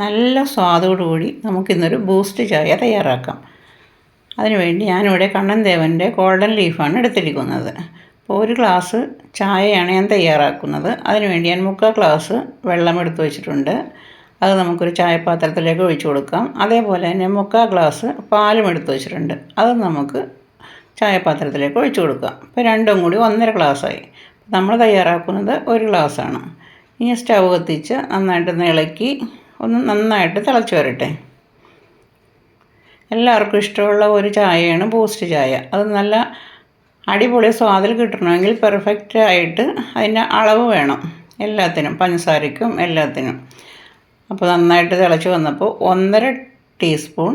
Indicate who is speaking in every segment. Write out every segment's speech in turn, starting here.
Speaker 1: നല്ല സ്വാദോടുകൂടി നമുക്കിന്നൊരു ബൂസ്റ്റ് ചായ തയ്യാറാക്കാം. അതിനുവേണ്ടി ഞാനിവിടെ കണ്ണൻ ദേവന്റെ ഗോൾഡൻ ലീഫാണ് എടുത്തിരിക്കുന്നത്. അപ്പോൾ ഒരു ഗ്ലാസ് ചായയാണ് ഞാൻ തയ്യാറാക്കുന്നത്. അതിനുവേണ്ടി ഞാൻ മുക്കാൽ ഗ്ലാസ് വെള്ളം എടുത്ത് വെച്ചിട്ടുണ്ട്. അത് നമുക്കൊരു ചായപാത്രത്തിലേക്ക് ഒഴിച്ചു കൊടുക്കാം. അതേപോലെ തന്നെ മുക്കാൽ ഗ്ലാസ് പാലും എടുത്ത് വെച്ചിട്ടുണ്ട്. അത് നമുക്ക് ചായപാത്രത്തിലേക്ക് ഒഴിച്ചു കൊടുക്കാം. അപ്പോൾ രണ്ടും കൂടി ഒന്നര ഗ്ലാസ്സായി നമ്മൾ തയ്യാറാക്കുന്നത് ഒരു ഗ്ലാസ്സാണ് ഇനി സ്റ്റൗ കത്തിച്ച് നന്നായിട്ടൊന്ന് ഇളക്കി ഒന്ന് നന്നായിട്ട് തിളച്ച് വരട്ടെ. എല്ലാവർക്കും ഇഷ്ടമുള്ള ഒരു ചായയാണ് ബൂസ്റ്റ് ചായ. അത് നല്ല അടിപൊളി സ്വാദിൽ കിട്ടണമെങ്കിൽ പെർഫെക്റ്റ് ആയിട്ട് അതിന്റെ അളവ് വേണം. എല്ലാത്തിനും പഞ്ചസാരയ്ക്കും എല്ലാത്തിനും. അപ്പോൾ നന്നായിട്ട് തിളച്ച് വന്നപ്പോൾ ഒന്നര ടീസ്പൂൺ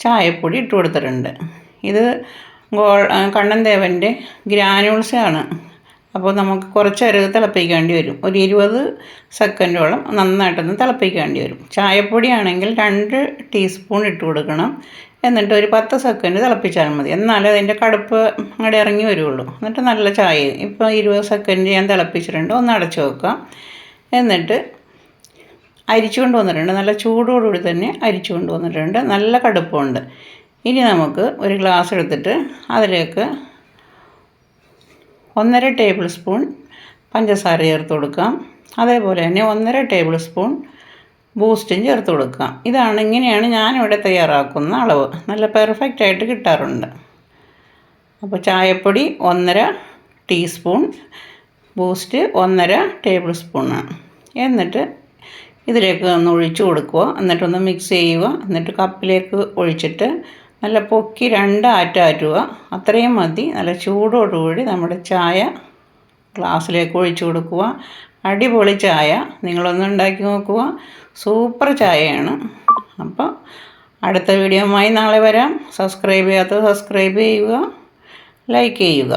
Speaker 1: ചായപ്പൊടി ഇട്ട് കൊടുത്തിട്ടുണ്ട്. ഇത് ഗോൾ കണ്ണൻ ദേവന്റെ ഗ്രാനൂൾസാണ് അപ്പോൾ നമുക്ക് കുറച്ച് അരക് തിളപ്പിക്കേണ്ടി വരും. ഒരു ഇരുപത് സെക്കൻഡോളം നന്നായിട്ടൊന്ന് തിളപ്പിക്കേണ്ടി വരും. ചായപ്പൊടി ആണെങ്കിൽ രണ്ട് ടീസ്പൂൺ ഇട്ട് കൊടുക്കണം. എന്നിട്ട് ഒരു പത്ത് സെക്കൻഡ് തിളപ്പിച്ചാൽ മതി. എന്നാലേ അതിന്റെ കടുപ്പ് അങ്ങോട്ട് ഇറങ്ങി വരുള്ളൂ. എന്നിട്ട് നല്ല ചായ. ഇപ്പോൾ ഇരുപത് സെക്കൻഡ് ഞാൻ തിളപ്പിച്ചിട്ടുണ്ട്. ഒന്ന് അടച്ചു വെക്കാം. എന്നിട്ട് അരിച്ചു കൊണ്ട് വന്നിട്ടുണ്ട്. നല്ല ചൂടോടുകൂടി തന്നെ അരിച്ചു കൊണ്ട് വന്നിട്ടുണ്ട്. നല്ല കടുപ്പമുണ്ട്. ഇനി നമുക്ക് ഒരു ഗ്ലാസ് എടുത്തിട്ട് അതിലേക്ക് ഒന്നര ടേബിൾ സ്പൂൺ പഞ്ചസാര ചേർത്ത് കൊടുക്കാം. അതേപോലെ തന്നെ ഒന്നര ടേബിൾ സ്പൂൺ ബൂസ്റ്റും ചേർത്ത് കൊടുക്കാം. ഇതാണ് ഇങ്ങനെയാണ് ഞാനിവിടെ തയ്യാറാക്കുന്ന അളവ്. നല്ല പെർഫെക്റ്റ് ആയിട്ട് കിട്ടാറുണ്ട്. അപ്പോൾ ചായപ്പൊടി ഒന്നര ടീസ്പൂൺ ബൂസ്റ്റ് ഒന്നര ടേബിൾ സ്പൂണാണ് എന്നിട്ട് ഇതിലേക്ക് ഒന്ന് ഒഴിച്ചു കൊടുക്കുക. എന്നിട്ടൊന്ന് മിക്സ് ചെയ്യുക. എന്നിട്ട് കപ്പിലേക്ക് ഒഴിച്ചിട്ട് നല്ല പൊക്കി രണ്ട് ആറ്റാറ്റുക അത്രയും മതി. നല്ല ചൂടോടുകൂടി നമ്മുടെ ചായ ഗ്ലാസ്സിലേക്ക് ഒഴിച്ചു കൊടുക്കുക. അടിപൊളി ചായ. നിങ്ങളൊന്ന് ഉണ്ടാക്കി നോക്കുക. സൂപ്പർ ചായയാണ്. അപ്പോൾ അടുത്ത വീഡിയോയുമായി നാളെ വരാം. സബ്സ്ക്രൈബ് ചെയ്യാത്തത് സബ്സ്ക്രൈബ് ചെയ്യുക. ലൈക്ക് ചെയ്യുക.